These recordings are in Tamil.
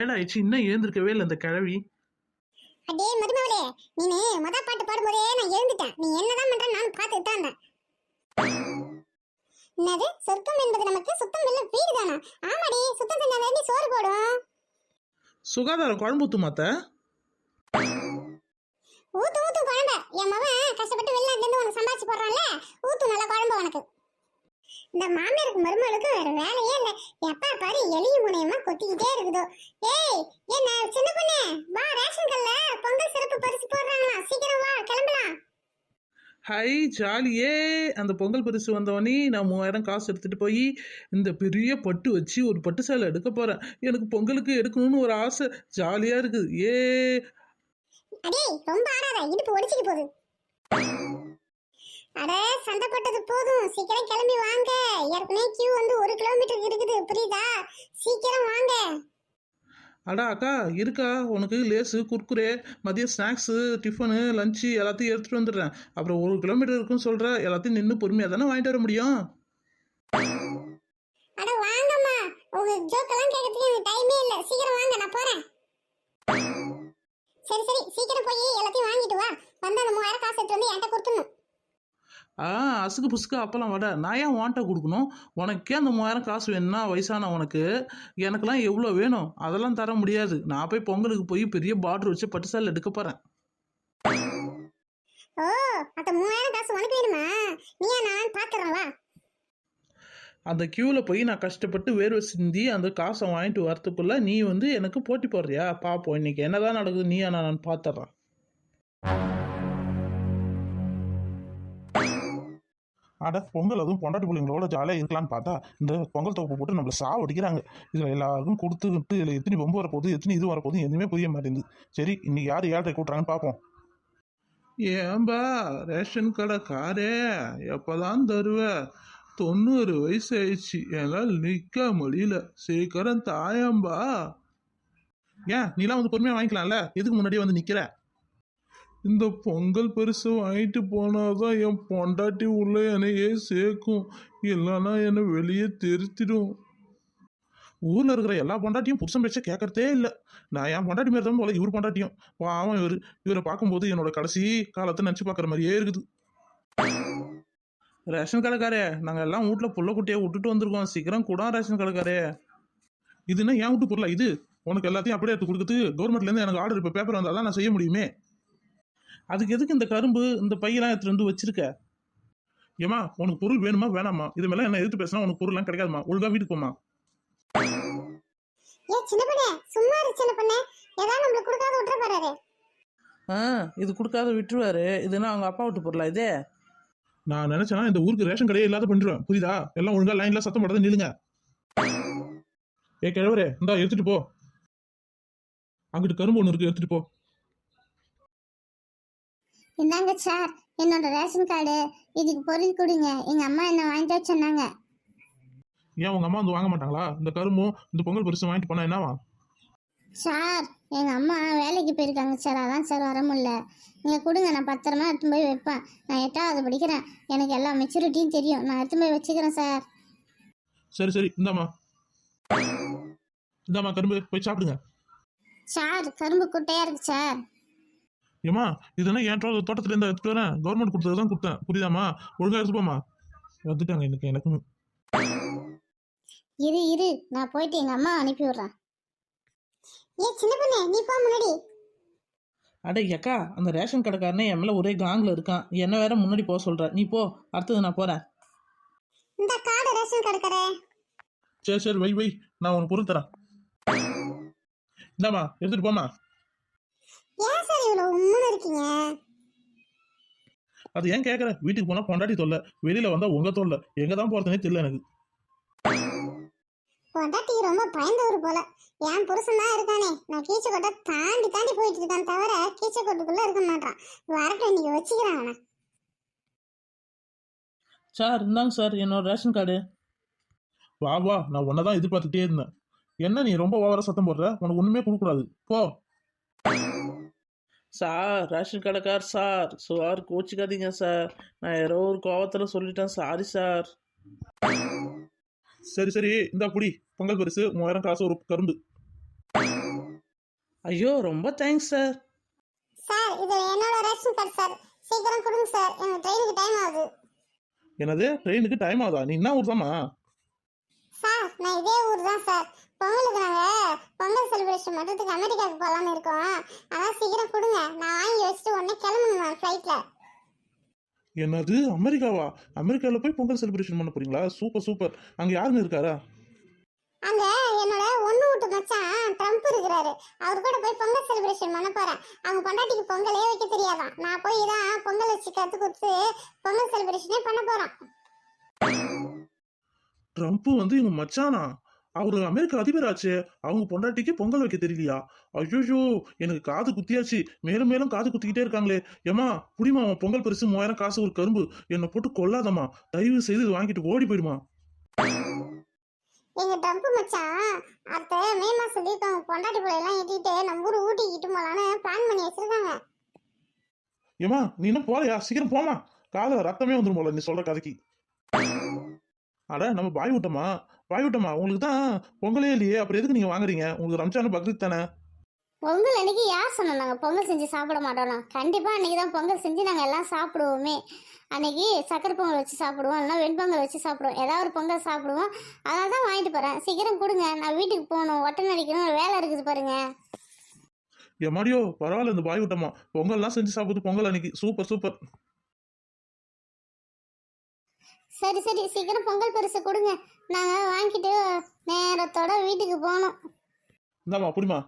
ஏடாயிடுச்சு இன்னும் ஏந்திருக்கவே இல்லை இந்த கிழவி. அடே மருமவளே நீனு மொத பாட்டு பாடும்போதே நான் எழுந்துட்டேன். நீ என்னதான் பண்ற? நான் பார்த்துட்டு தான் இருந்தேன் என்னது? சொர்க்கம் என்பது நமக்கு சுத்தம் இல்ல வீடு தானா ஆமாடி சுத்தம் செஞ்சாலே சோறு போடும். சுகாதாரம் குழம்பு ஊத்து மாத்த. ஊத்து ஊத்து குழம்பு. என் மவன் கஷ்டப்பட்டு வெளிநாட்டுல இருந்து உனக்கு சம்பாதிச்சு போடுறான்ல. ஊத்து நல்ல குழம்பு உனக்கு. இந்த மாமியாருக்கு மருமகளுக்கு வேற வேலையே இல்ல. எப்பா பாரு எளிய முனையமா கொத்திக்கிட்டே இருக்குதோ. ஏய் என்ன சின்ன பொண்ணு? வா ரேஷன் கல்ல பொங்கல் சிறப்பு பரிசு போடுறாங்களா சீக்கிரம் வா கிளம்பலாம். ஹை ஜாலியே. அந்த பொங்கல் பரிசு வந்தவொடனே நான் மூவாயிரம் காசு எடுத்துட்டு போய் இந்த பெரிய பட்டு வச்சு ஒரு பட்டு சேலை எடுக்க போறேன். எனக்கு பொங்கலுக்கு எடுக்கணும்னு ஒரு ஆசை. ஜாலியா இருக்குது. ஏ. அடே ரொம்ப ஆடாத இடுப்பு ஒடிச்சிட்டு போகுது. அட சண்டை போட்டது போதும். சீக்கிரம் கிளம்பி வாங்க. ஏற்கனவே கியூ வந்து ஒரு கிலோமீட்டர் இருக்குது புரியுதா? சீக்கிரம் வாங்க. அடா அக்கா இருக்கா? உனக்கு லேஸு குர்குரே மதியம் ஸ்நாக்ஸு டிஃபனு லஞ்சு எல்லாத்தையும் எடுத்துட்டு வந்துடுறேன். அப்புறம் ஒரு கிலோமீட்டர் இருக்குன்னு சொல்ற எல்லாத்தையும் நின்று பொறுமையாக தானே வாங்கிட்டு வர முடியும்? அட வாங்கம்மா. உங்க ஜோக்கெல்லாம் கேட்கறதுக்கு எனக்கு டைமே இல்ல. சீக்கிரம் வாங்க நான் போறேன். சரி சரி சீக்கிரம் போய் எல்லாத்தையும் வாங்கிட்டு வா. வந்து அந்த மூவாயிரம் காசு எடுத்து வந்து என்கிட்ட கொடுத்துடணும். ஆ அசுக்கு புசுக்கு அப்பெல்லாம் வட. நான் ஏன் வாண்ட்டை கொடுக்கணும்? உனக்கே அந்த மூவாயிரம் காசு வேணும்னா வயசான உனக்கு. எனக்கெல்லாம் எவ்வளோ வேணும்? அதெல்லாம் தர முடியாது. நான் போய் பொங்கலுக்கு போய் பெரிய பார்டர் வச்சு பட்டு சேலை எடுக்க போகிறேன் ஓ அந்த மூவாயிரம் காசு உனக்கு வேணுமா? நீயா நான் வா. அந்த க்யூவில் போய் நான் கஷ்டப்பட்டு வேர்வை சிந்தி அந்த காசை வாங்கிட்டு வரத்துக்குள்ள நீ வந்து எனக்கு போட்டி போடுறியா? பார்ப்போம் இன்னைக்கு என்னதான் நடக்குது நீயா நான் பார்த்துட்றேன் அட பொங்கல் அதுவும் பொண்டாட்டி பிள்ளைங்களோட ஜாலியாக இருக்கலாம்னு பார்த்தா இந்த பொங்கல் தொகுப்பு போட்டு நம்மளை சாவடிக்கிறாங்க. இதில் எல்லாருக்கும் கொடுத்துக்கிட்டு இதில் எத்தனை பொம்பு வரப்போகுது எத்தனை இது வரப்போகுது எதுவுமே புரிய மாட்டேங்குது. சரி இன்னைக்கு யார் ஏழரை கூட்டுறாங்கன்னு பார்ப்போம். ஏன்பா ரேஷன் கடை காரே எப்போதான் தருவ? தொண்ணூறு வயசு ஆயிடுச்சு. என்னால் நிற்க முடியல. சீக்கிரம் தாயம்பா. ஏன் நீலாம் வந்து பொறுமையாக வாங்கிக்கலாம்ல? எதுக்கு முன்னாடியே வந்து நிற்கிற இந்த பொங்கல் பரிசு வாங்கிட்டு போனாதான் என் பொண்டாட்டி உள்ள என்னையே சேர்க்கும். இல்லைன்னா என்னை வெளியே தெரித்திடும். ஊரில் இருக்கிற எல்லா பொண்டாட்டியும் புருஷன் பேச்ச கேட்கறதே இல்லை. நான் என் பொண்டாட்டி மாரி தான் போல இவர் பொண்டாட்டியும். பாவம் இவர். இவரை பார்க்கும்போது என்னோட கடைசி காலத்தை நினச்சி பார்க்குற மாதிரியே இருக்குது. ரேஷன் கடைக்காரே நாங்கள் எல்லாம் வீட்டில் புள்ள குட்டியை விட்டுட்டு வந்திருக்கோம். சீக்கிரம் கூட ரேஷன் கடைக்காரே. இதுன்னா என் வீட்டு பொருளா இது? உனக்கு எல்லாத்தையும் அப்படியே எடுத்து கொடுக்குறது கவர்மெண்ட்லேருந்து எனக்கு ஆர்டர் இப்போ பேப்பர் வந்தால் தான் நான் செய்ய முடியுமே? அதுக்கு எதுக்கு இந்த கரும்பு இந்த பையெல்லாம் எடுத்துட்டு வந்து வச்சிருக்க? ஏமா உனக்கு பொருள் வேணுமா? வேணாமா இது மேலே என்ன எதிர்த்து பேசினா உனக்கு பொருள்லாம் கிடைக்காதுமா ஒழுங்கா வீட்டுக்கு போமா ஏ சின்ன பொண்ணே சும்மா இரு சின்ன பொண்ணே. ஏதாவது நம்மளுக்கு கொடுக்காத விட்டுற போறாரு. ஆ இது கொடுக்காத விட்டுருவாரு. இதுனா அவங்க அப்பா விட்டு பொருளா இதே? நான் நினைச்சேன்னா இந்த ஊருக்கு ரேஷன் கடையே இல்லாத பண்ணிடுவேன் புரியுதா? எல்லாம் ஒழுங்கா லைன்ல சத்தம் போடாத நில்லுங்க. ஏ கிழவரே இந்தா எடுத்துட்டு போ. அங்கிட்டு கரும்பு ஒன்று இருக்கு எடுத்துட்டு போ. இந்தாங்க சார் என்னோட ரேஷன் கார்டு. இதுக்கு பொருள் கொடுங்க. எங்க அம்மா என்ன வாங்கிட்டு வர சொன்னாங்க. ஏன் உங்க அம்மா வந்து வாங்க மாட்டாங்களா? இந்த கரும்பும் இந்த பொங்கல் பரிசு வாங்கிட்டு போனா என்னவா? சார் எங்க அம்மா வேலைக்கு போயிருக்காங்க சார். அதான் சார் வர முடியல. நீங்க கொடுங்க நான் பத்திரமா எடுத்து போய் வைப்பேன். நான் எட்டாவது படிக்கிறேன். எனக்கு எல்லா மெச்சூரிட்டியும் தெரியும். நான் எடுத்து போய் வச்சுக்கிறேன் சார். சரி சரி. இந்தாம்மா. இந்தாம்மா கரும்பு. போய் சாப்பிடுங்க. சார் கரும்பு குட்டையா இருக்கு சார். ஏம்மா இதெல்லாம் என் தோ- தோட்டத்துல இருந்து எடுத்துட்டு வரேன் கவர்மெண்ட் கொடுத்தது தான் கொடுத்தேன். புரியுதாம்மா? ஒழுங்கா எடுத்து போமா வந்துட்டாங்க எனக்கு எனக்கு இரு இரு. நான் போயிட்டு எங்க அம்மா அனுப்பி விடுறேன். ஏ சின்ன பொண்ணு நீ போ முன்னாடி. அடே அக்கா அந்த ரேஷன் கடைக்காரனே என் மேலே ஒரே காங்கில் இருக்கான். என்ன வேற முன்னாடி போக சொல்ற? நீ போ. அடுத்தது நான் போறேன். இந்த கார்டு ரேஷன் கடைக்காரே. சரி சரி வை வை. நான் உனக்கு பொருள் தரேன். இந்தாம்மா எடுத்துட்டு போமா உம்முன்னு இருக்கீங்க? அது ஏன் கேட்குற வீட்டுக்கு போனால் பொண்டாட்டி தொல்லை. வெளியில வந்தா உங்க தொல்லை. எங்க தான் போறதுனே தெரியல எனக்கு. பொண்டாட்டிக்கு ரொம்ப பயந்தவர் போல. என் புருஷன் தான் இருக்கானே. நான் கீச்சக்கோட்டை தாண்டி தாண்டி போயிட்டு இருக்கான் தவிர கீச்சக்கோட்டுக்குள்ள இருக்க மாட்டான். வரட்டும் இன்னைக்கு வச்சுக்கிறேன் அவனை. சார் இந்தாங்க சார் என்னோட ரேஷன் கார்டு. வா வா. நான் உன்னை தான் எதிர்பார்த்துட்டே இருந்தேன். என்ன நீ ரொம்ப ஓவரா சத்தம் போடுற? உனக்கு ஒண்ணுமே கொடுக்கக்கூடாது. போ. சார் ரேஷன் கடைக்கார் சார். சார் கோச்சிக்காதீங்க சார். நான் ஏதோ ஒரு கோவத்தில் சொல்லிட்டேன். Sorry sir. சரி சரி. இந்தா புடி பொங்கல் பரிசு. மூவாயிரம் காசு ஒரு கரும்பு. ஐயோ ரொம்ப தேங்க்ஸ் சார். சார் இது என்னோட ரேஷன் கார்டு சார். சீக்கிரம் கொடுங்க சார். எனக்கு ட்ரெயினுக்கு டைம் ஆகுது. என்னது? ட்ரெயினுக்கு டைம் ஆகுதா? நீ என்ன ஊர் சார் நான் இதே ஊர் தான் சார். பொங்கலுக்கு நாங்கள் பொங்கல் செலிப்ரேஷன் பண்ணுறதுக்கு அமெரிக்காவுக்கு போகலான்னு இருக்கோம். அதான் சீக்கிரம் கொடுங்க. நான் வாங்கி வச்சுட்டு உடனே கிளம்பணும் நான் ஃப்ளைட்டில் என்னது? அமெரிக்காவா? அமெரிக்காவில் போய் பொங்கல் செலிப்ரேஷன் பண்ண போறீங்களா? சூப்பர் சூப்பர் அங்கே யாருங்க இருக்காரா? அங்க என்னோட ஒண்ணு வீட்டு மச்சான் ட்ரம்ப் இருக்கிறாரு. அவர் கூட போய் பொங்கல் செலிப்ரேஷன் பண்ண போறேன். அவங்க பொண்டாட்டிக்கு பொங்கலே வைக்க தெரியாதான். நான் போய் தான் பொங்கல் வச்சு கத்து கொடுத்து பொங்கல் செலிப்ரேஷனே பண்ண போறோம். ட்ரம்ப் வந்து இவங்க மச்சானா? அவரு அமெரிக்கா அதிபர் ஆச்சே அவங்க பொண்டாட்டிக்கு பொங்கல் வைக்க தெரியலையா? ஐயோ எனக்கு காது குத்தியாச்சு. மேலும் மேலும் காது குத்திக்கிட்டே இருக்காங்களே. ஏமா புடிமா உன் பொங்கல் பரிசு மூவாயிரம் காசு ஒரு கரும்பு. என்னை போட்டு கொல்லாதம்மா. தயவு செய்து இது வாங்கிட்டு ஓடி போயிடுமா. எங்க ட்ரம்ப் மச்சான் அடுத்த மே மாசம் அவங்க பொண்டாட்டி பிள்ளையெல்லாம் ஏற்றிட்டு நம்ம ஊர் ஊட்டிக்கிட்டு போலான்னு பிளான் பண்ணி வச்சிருக்காங்க. ஏமா நீ என்ன போலையா? சீக்கிரம் போமா காதுல ரத்தமே வந்துடும் போல நீ சொல்ற கதைக்கு. அட நம்ம பாய் விட்டோமா பாய் விட்டோமா உங்களுக்கு தான் பொங்கலே இல்லையே. அப்புறம் எதுக்கு நீங்க வாங்குறீங்க? உங்களுக்கு ரம்ஜான் பக்ரீத் தானே? பொங்கல் அன்னைக்கு யார் சொன்னோம் நாங்கள் பொங்கல் செஞ்சு சாப்பிட மாட்டோம்னா? கண்டிப்பாக அன்னைக்கு தான் பொங்கல் செஞ்சு நாங்கள் எல்லாம் சாப்பிடுவோமே. அன்னைக்கு சக்கரை பொங்கல் வச்சு சாப்பிடுவோம். இல்லைனா வெண்பொங்கல் வச்சு சாப்பிடுவோம். ஏதாவது ஒரு பொங்கல் சாப்பிடுவோம். அதனால தான் வாங்கிட்டு போகிறேன் சீக்கிரம் கொடுங்க. நான் வீட்டுக்கு போகணும். ஒட்டன் அடிக்கணும். வேலை இருக்குது பாருங்க. எம்மாடியோ பரவாயில்ல. இந்த பாய் விட்டோமா பொங்கல்லாம் செஞ்சு சாப்பிட்டு பொங்கல் அன்னைக்கு. Super super. சரி சரி சீக்கிரம் பொங்கல் பரிசு கொடுங்க. நாங்கள் வாங்கிட்டு நேரத்தோட வீட்டுக்கு போகணும். இந்தாம்மா புடிமா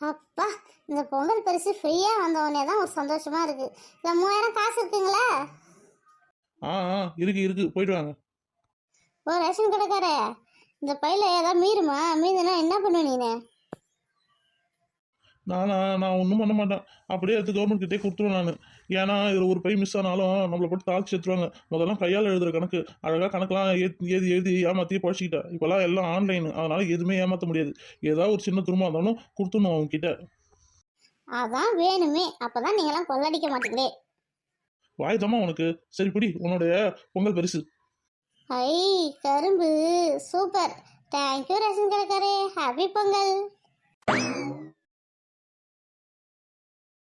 அப்பா இந்த பொங்கல் பரிசு ஃப்ரீயாக வந்தவொடனே தான் ஒரு சந்தோஷமா இருக்கு. இல்லை மூவாயிரம் காசு இருக்குங்களா? ஆ ஆ இருக்கு இருக்கு. போயிட்டு வாங்க. ஓ ரேஷன் கடைக்காரே. இந்த பையில ஏதாவது மீறுமா? மீதுனா என்ன பண்ணுவ நீனு? நானா நான் ஒன்றும் பண்ண மாட்டேன். அப்படியே எடுத்து கவர்மெண்ட் கிட்டே கொடுத்துருவேன் நான். ஏன்னா இதில் ஒரு பை மிஸ் ஆனாலும் நம்மளை போட்டு தாழ்ச்சி எடுத்துருவாங்க முதல்ல கையால் எழுதுற கணக்கு. அழகாக கணக்கெல்லாம் ஏத்தி எழுதி ஏமாற்றி பழச்சிக்கிட்டேன் இப்போல்லாம் எல்லாம் ஆன்லைன் அதனால எதுவுமே ஏமாற்ற முடியாது. ஏதாவது ஒரு சின்ன துருமா இருந்தாலும் கொடுத்துடணும் அவங்க கிட்ட அதான் வேணுமே. அப்பதான் நீங்களாம் கொள்ளடிக்க மாட்டீங்களே. வாய் தாம்மா உனக்கு. சரி பிடி. உன்னுடைய பொங்கல் பரிசு. ஐ கரும்பு. சூப்பர். தேங்க்யூ ரேஷன் கடைக்காரே ஹாப்பி பொங்கல்.